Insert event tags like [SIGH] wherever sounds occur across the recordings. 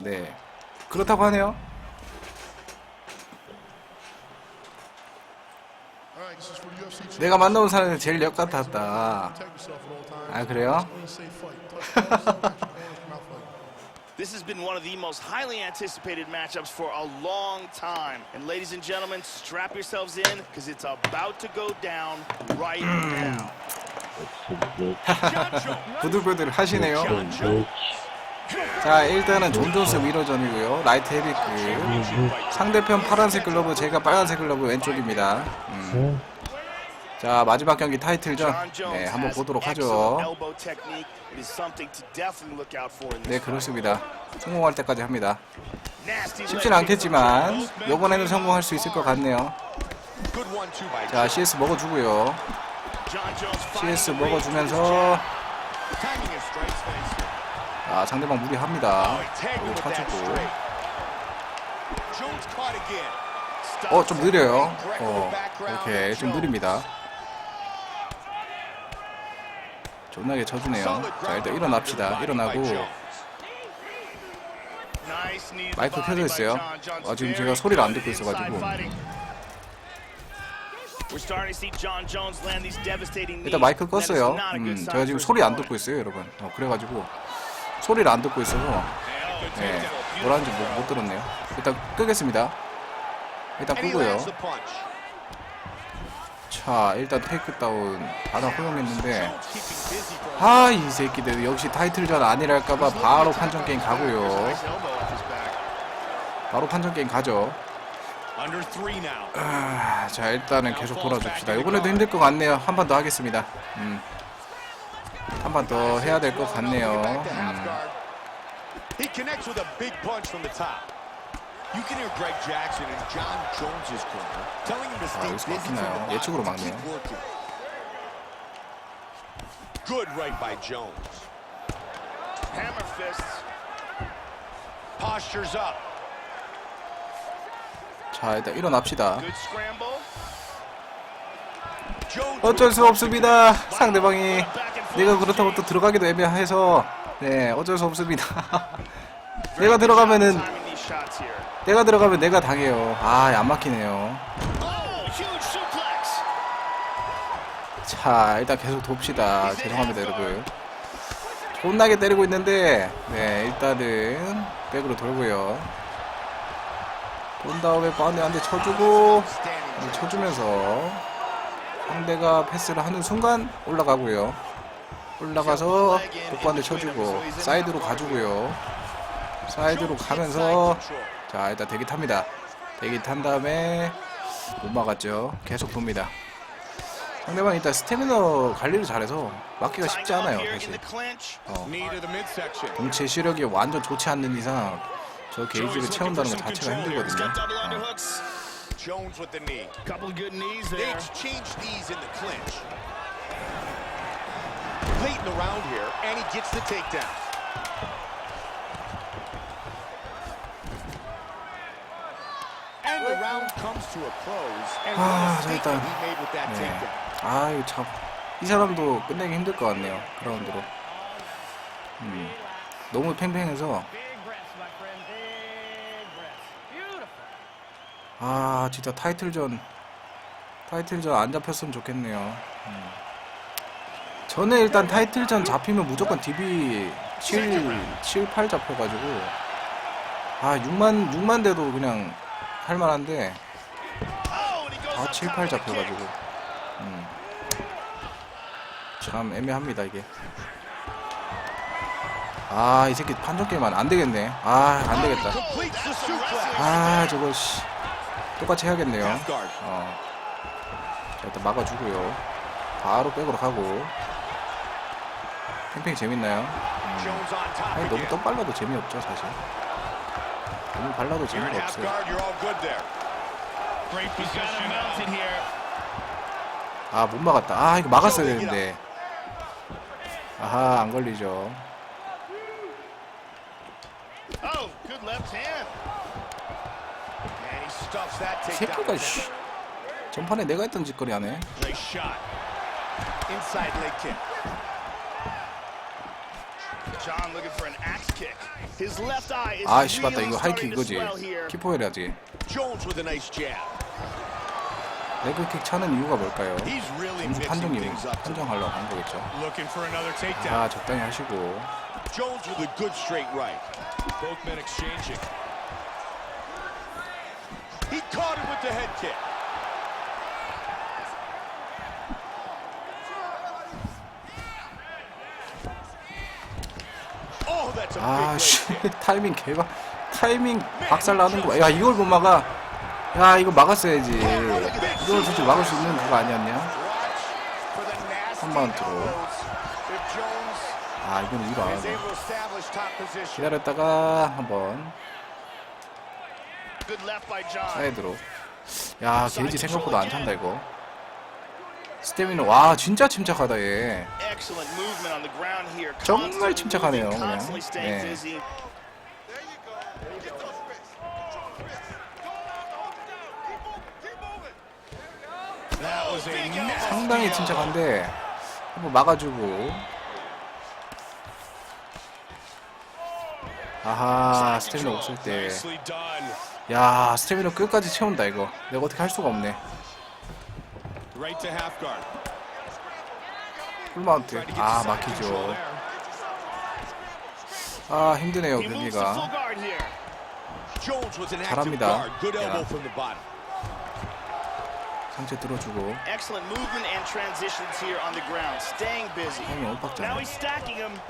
네. 그렇다고 하네요. 내가 만나본 사람이 제일 역 같았다. 아 그래요? This has been one of the most highly anticipated matchups for a long time. And ladies and gentlemen, strap yourselves in because it's about to go down right now. 부들부들 하시네요. 자 일단은 존 존스 위로전이고요. 라이트 헤비급. 상대편 파란색 글러브, 제가 빨간색 글러브 왼쪽입니다. 음. 자 마지막 경기 타이틀전. 네 한번 보도록 하죠. 네. 그렇습니다. 성공할 때까지 합니다. 쉽진 않겠지만. 이번에는 성공할 수 있을 것 같네요. 자 CS 먹어주고요. CS 먹어주면서 아, 상대방 무리합니다. Oh, Stop. 어좀 느려요. 어 이렇게 좀 느립니다. 존나게 쳐주네요. 자 일단 일어납시다. 일어나고 마이크 켜져 있어요. 아, 지금 제가 소리를 안 듣고 있어가지고. 일단. 마이크 껐어요. 음, 제가 지금 소리 안. 듣고 있어요, 여러분. 어, 그래가지고 소리를 안 듣고 있어서 네, 뭐라는지 못, 못 들었네요. 일단 끄겠습니다. 일단 끄고요. 자, 일단 테이크다운 하나 허용했는데 아, 이 새끼들 역시 타이틀전 아니랄까봐 바로 판정 게임 가고요. 바로 판정 게임 가죠. 아, 자, 일단은 계속 돌아줍시다. 이번에도 힘들 것 같네요. 한 번 더 하겠습니다. 음. 한 번 더 해야 될 것 같네요. 음. He connects with a big punch from the top. You can hear Greg Jackson in John Jones's corner telling him to stay busy from the 예측으로 막네요. Good right by Jones. Hammer fists. Postures up. 자, 일단 일어납시다. Good scramble. 어쩔 수 없습니다. 상대방이 내가 그렇다고 또 들어가기도 애매해서 네, 어쩔 수 없습니다. [LAUGHS] 내가 들어가면은. 내가 들어가면 내가 당해요. 아, 안 막히네요. 자, 일단 계속 돕시다. 죄송합니다, 여러분. 존나게 때리고 있는데, 네, 일단은 백으로 돌고요. 본 다음에 바운드 한대 쳐주고, 네, 쳐주면서 상대가 패스를 하는 순간 올라가고요. 올라가서 복반대 쳐주고, 사이드로 가주고요. 사이드로 가면서, 자, 일단 대기 탑니다. 대기 탄 다음에 못 막았죠. 계속 돕니다. 상대방 일단 스태미너 관리를 잘해서 막기가 쉽지 않아요 사실. 어. 동체 시력이 완전 좋지 않는 이상 저 게이지를 채운다는 것 자체가 힘들거든요 어. Jones with the knee. Couple of good knees They there. exchange knees in the clinch. Clayton around here, and he gets the takedown. And the round comes to a close. And what a 아, 일단, he made with that 네. takedown. 아유 참이 사람도 끝내기 힘들 것 같네요 그라운드로 음, 너무 팽팽해서 아 진짜 타이틀전 타이틀전 안 잡혔으면 좋겠네요 음. 저는 일단 타이틀전 잡히면 무조건 DB 7, 7, 8 잡혀가지고 아 6만 6만 대도 그냥 할만한데 up 7, top 8 with a kick. 잡혀가지고 음. 참 애매합니다 이게 아 이 새끼 판정 게임만 안 되겠네 아 안 되겠다 Completes the suplex. 아 저거 씨 똑같이 해야겠네요. 어. 자, 일단 막아주고요. 바로 백으로 가고. 팽팽 재밌나요? 음. 아니, 너무 again. 떡 발라도 재미없죠, 사실. 너무 발라도 재미가 없어요. 아, 못 막았다. 아, 이거 막았어야 되는데. 아하, 안 걸리죠. 새끼가, 씨. 전판에 내가 했던 짓거리 하네. 아씨 맞다 이거 하이킥 이거지. 키포 해야지. 레그킥 차는 이유가 뭘까요? 점수 판정 이유. 판정하려고 한 거겠죠. 자 적당히 하시고 Jones with a good straight right. Both men exchanging. He caught him with the head kick. Oh, that's a big leg kick. 타이밍 개가 타이밍 박살 나는 거 야 이걸 못 막아 야 이거 막았어야지 이걸 솔직히 막을 수 있는 그거 아니었냐 Watch for the nasty 한번 들어. elbows. If Jones 아 이건 이거 안 is 하네 able to establish top position. 기다렸다가 한번 Good left by John. 사이드로 야 게이지 생각보다 안 찬다 이거 스태미너 와 진짜 침착하다 얘. 정말 침착하네요, 그냥. 네. 상당히. 침착한데 한번 막아주고 아하 스태미너 없을 done. 때야 스태미너 끝까지 채운다 이거 내가 어떻게 할 수가 없네. 풀마운트 아 막히죠. 아 힘드네요 경기가 잘합니다. 야. 상체 들어주고 Excellent movement and transitions here on the ground. Staying busy. 형이 he's stacking him.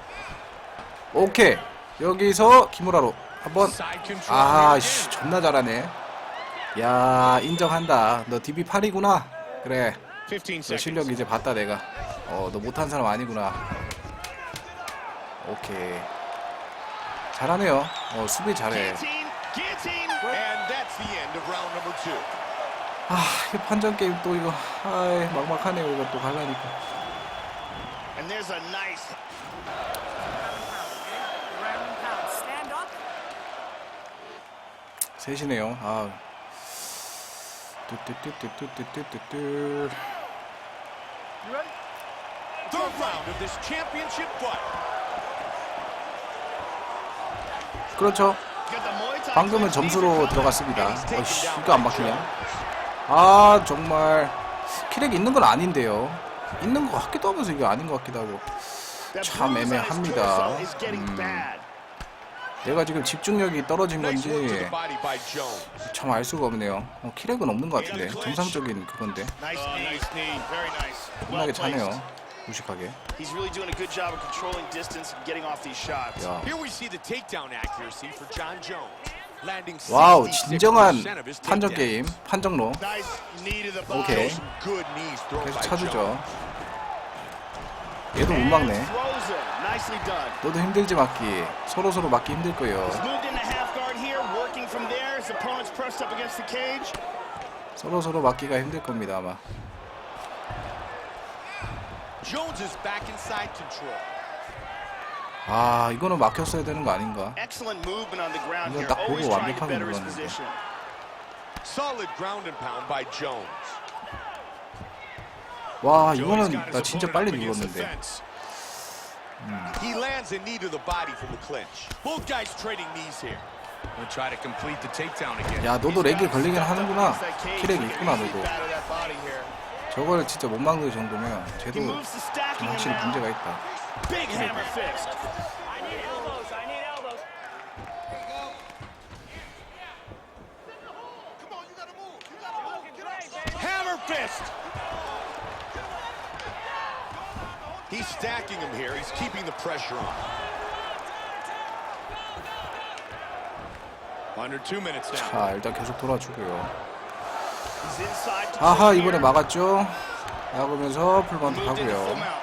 오케이 여기서 키무라로 한번. 아씨. 존나 잘하네. 야 인정한다. 너 DB8이구나. 그래. 15 너. 실력 이제 봤다 내가. 어너 못한 사람 아니구나. 오케이. 잘하네요. 어 수비 잘해. 아이 판정 게임 또 이거. 아이 막막하네요. 이거 또 갈라니까 And there's a nice Ground and pound. Stand up. 셋이네요 아 뚜뚜뚜뚜뚜뚜뚜뚜 Third round of this championship fight. 그렇죠 방금은. 점수로 들어갔습니다 down 이거 안 막히냐. 아 정말 키렉 있는 건 아닌데요 있는 것 같기도 하면서 이게 아닌 것 같기도 하고 참 애매합니다. 음. 내가 지금 집중력이 떨어진 건지 참 알 수가 없네요. 어, 키렉은 없는 것 같은데. 정상적인 그건데. 편하게 차네요. 무식하게. 야. 와우 진정한 판정 게임 판정로. 오케이. 계속 차주죠. 얘도 못 막네. 너도 힘들지 맞기. 서로 서로 맞기 힘들 거예요. 서로 서로 맞기가 힘들 겁니다 아마. 아 이거는 막혔어야 되는 거 아닌가? 이거 딱 보고 완벽하게 거였는데. 와 이거는 나 진짜 빨리 눌렀는데 He lands a knee to the body from the clinch. Both guys trading knees here. We'll try to complete the takedown again. 야 너도 렉에 걸리긴 하는구나 키렉 있구나 너도. 저걸 진짜 못 막는 정도면 쟤도 확실히. 문제가 있다 Big hammer fist. I need elbows. I need elbows. Hammer fist. He's stacking him here. He's keeping the pressure on. Under two minutes now. 자 일단 계속 돌아주고요 He's inside to 아하 choke 이번에 here. 막았죠 막으면서 풀반도 Moved into full 하고요 mount.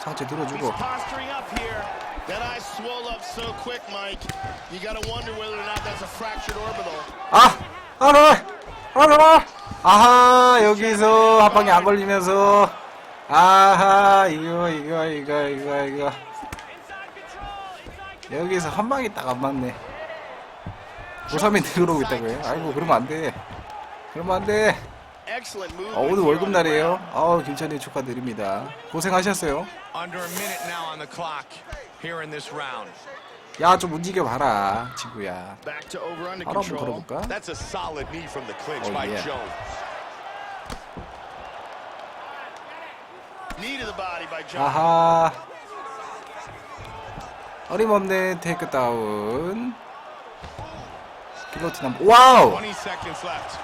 상체 He's 들어주고 posturing up here. That eye swelled up so quick, Mike. You gotta wonder whether or not that's a fractured orbital. 아! 알아! 알아! 아하 여기서 한 방에 안 걸리면서 아하 이거 이거 이거 이거 이거. 여기서 한 방에 딱안 맞네 고삼이 들어오고 있다고요? 아이고 그러면 안돼 그러면 안돼. 어, 오늘 월급 날이에요. 어, 김찬희 축하드립니다. 고생하셨어요. 야, 좀 움직여 봐라, 친구야. 바로 한번. 걸어볼까? That's a solid knee from the clinch Oh, by yeah. Jones. Knee to the body by John. 아하. 어림없는 테이크 다운. 길로틴 한 와우! 20 seconds left.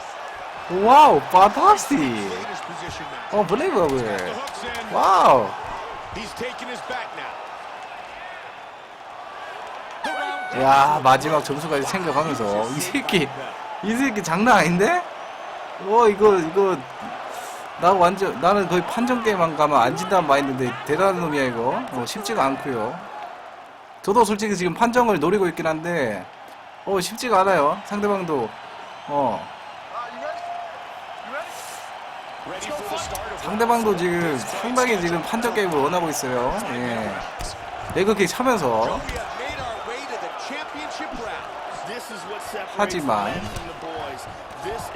와우! 판타스틱! 어, in. 와우! 야, 마지막 점수까지 챙겨가면서 이 새끼 이 새끼 장난 아닌데? 와 이거 이거 나 완전 나는 거의 판정 게임만 가면 안 진다는 마인드인데 대단한 놈이야 이거 어, 쉽지가 않고요. 저도 솔직히 지금 판정을 노리고 있긴 한데 어 쉽지가 않아요. 상대방도 어 상대방도 지금 상당히 지금 판정 게임을 원하고 있어요. 예. 레그킥 차면서 하지만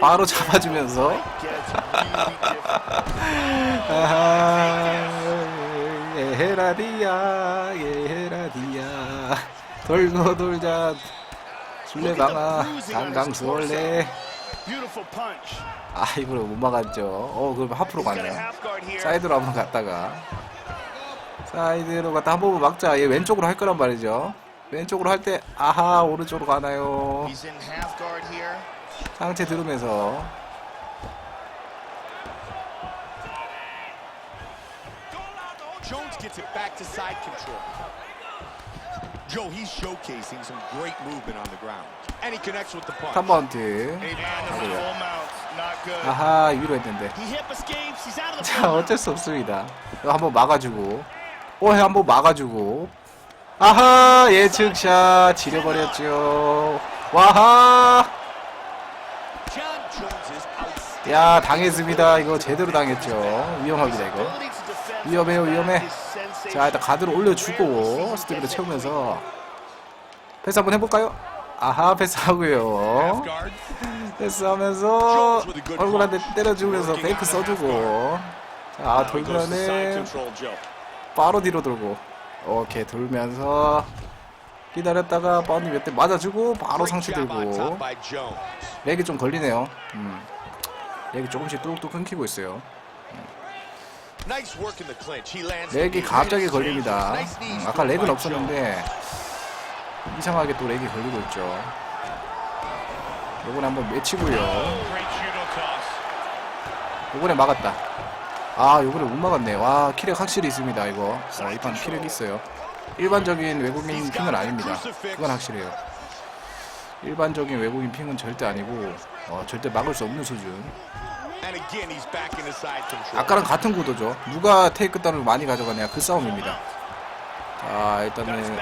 바로 잡아주면서 아하, 예헤라디야 예헤라디야. 돌고 돌자. 술래방아 Beautiful punch. 아 이걸 못 막았죠. 어 그럼 하프로 가네요. here. 사이드로 한번 갔다가. 사이드로 갔다 한번 막자. 얘 왼쪽으로 할 거란 말이죠. 왼쪽으로 할 때 아하 오른쪽으로 가나요. 상체 들으면서 Jones gets it back to side control. Joe, he's showcasing some great movement on the ground. And he connects with the punch. 3번트 And the full mount. Not good. 아하 위로 했는데 자 어쩔 수 없습니다 이거 한번 막아주고 어 한번 막아주고 아하 예측샷 지려버렸죠 와하. 야 당했습니다 이거 제대로 당했죠 위험합니다 이거 위험해요 위험해. 자 일단 가드를 올려주고 스티브를 채우면서 패스 한번 해볼까요? 아하 패스하고요. 패스하면서 얼굴 한대 때려주면서 페이크 써주고 side 돌면은. 바로 뒤로 돌고 오케이 돌면서 기다렸다가 바운드 몇대 맞아주고 바로 상체 들고. 렉이 좀 걸리네요 음. 렉이 조금씩 뚝뚝 끊기고 있어요 Nice work in the clinch. He lands. 렉이 갑자기 걸립니다. Nice knees 음, 아까 렉은. 없었는데 이상하게 또 렉이 걸리고 있죠. 요번에 한번 맺히고요. 요번에 막았다. 아 요번에 못 막았네 와 키렉 확실히 있습니다 이거. 어, 이판 키렉 있어요. 일반적인 외국인 핑은 아닙니다. 그건 확실해요. 일반적인 외국인 핑은 절대 아니고 어, 절대 막을 수 없는 수준 아까랑 같은 구도죠 누가 테이크 다운을 많이 가져가냐 그 싸움입니다 자 일단은.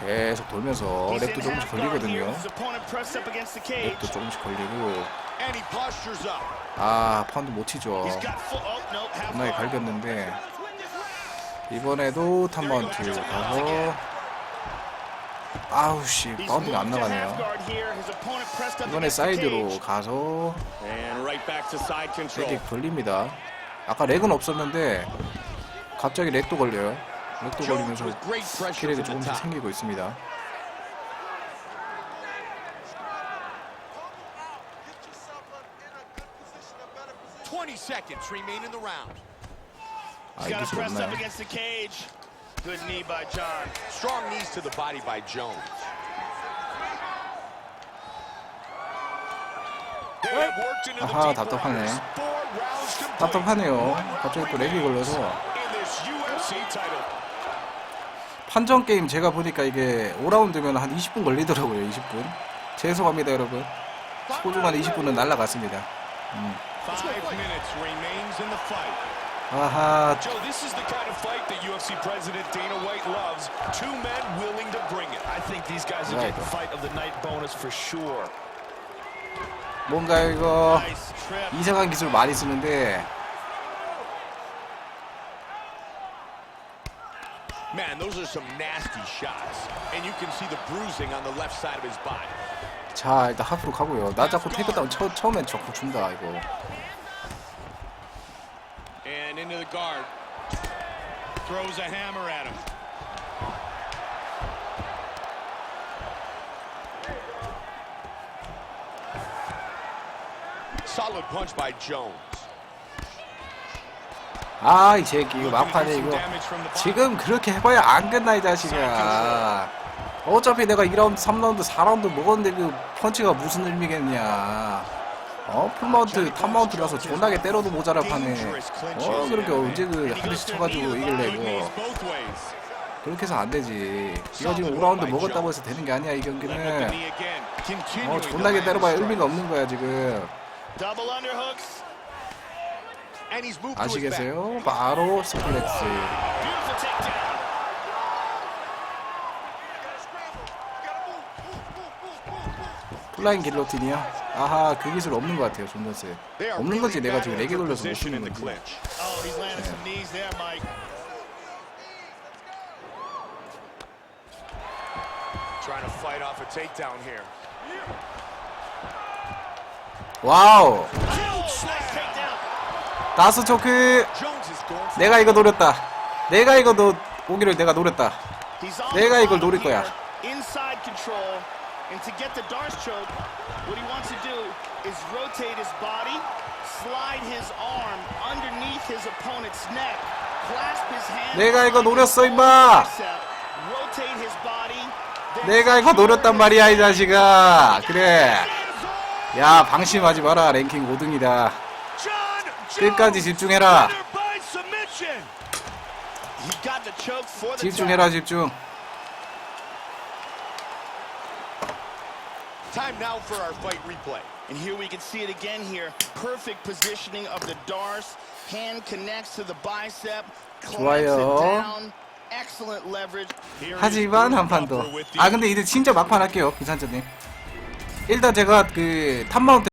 계속 돌면서 랩도 조금씩. 걸리거든요. 랩도 조금씩 걸리고. 아 파운드 못 치죠. Oh 겁나게. 갈겼는데 이번에도 탑마운트 가서 아우씨 바운드가 안 나가네요 이번에 사이드로. 가서. 렉이 걸립니다 아까 렉은 없었는데 갑자기 렉도 걸려요 렉도 걸리면서 키렉이 조금씩. 생기고 있습니다 20 seconds remain in the round. 아 up 없나요? Good knee by John. Strong knees to the body by Jones. They have worked into the 아하, 답답하네. 답답하네요 갑자기 또 렉이 걸려서. 판정 게임 제가 보니까 이게 5라운드면 한 20분 걸리더라고요 20분 죄송합니다 여러분 소중한 20분은 날라갔습니다 Five the. 아하 Joe, this is the kind of fight that UFC President Dana White loves. Two men willing to bring it. I think these guys are getting fight of the night bonus for sure. 뭔가 이거. 이상한 기술 많이 쓰는데 Man, those are some nasty shots. And you can see the bruising on the left side of his body. 자 일단 하프로 가고요 나 자꾸 테이크다운 처, 처음엔 자꾸 준다 이거 And into the guard. Throws a hammer at him. Solid punch by Jones. 아 이 새끼 이거 막판에 이거. 지금 그렇게 해봐야 안 끝나 이 자식아 어차피 내가 2라운드 3라운드 4라운드 먹었는데 그 펀치가 무슨 의미겠냐 어 풀마운트 탑마운트라서 존나게 때려도 판에 어 그렇게 언제 그 한 대씩 쳐가지고 이길래 ways. 그렇게 해서 안 되지 이거 지금 5라운드 먹었다고 해서 되는 게 아니야 이 경기는. 어 존나게 때려봐야. 의미가 없는 거야 지금. 아시겠어요? 바로 스플렉스. 플라잉 길로틴이요? 아하 그 기술 없는 것 같아요 존버스 없는 건지 really 내가 지금 battling 4개 for 돌려서 못 쓰는 건지. Oh, here. 와우. 다스 초크 내가 이거 노렸다 내가 이거 노 오기를 내가 노렸다 내가 이걸 노릴 거야. And to get the Darce choke, what he wants to do is rotate his body, slide his arm underneath his opponent's neck, clasp his hand. 내가 이거 노렸어, 임마. rotate his body, 내가 이거 노렸단 말이야 이. 자식아 그래 야 방심하지 마라 랭킹 5등이다 John 끝까지 집중해라 집중해라 집중 Time now for our fight replay. And here we can see it again here. Perfect positioning of the Darce. Hand connects to the bicep. Clamps 좋아요. it down. Excellent leverage. Here 하지만 Bruce 한판 더. 아 근데 이제 진짜 막판 할게요 기산자님 일단 제가 그 탑마운트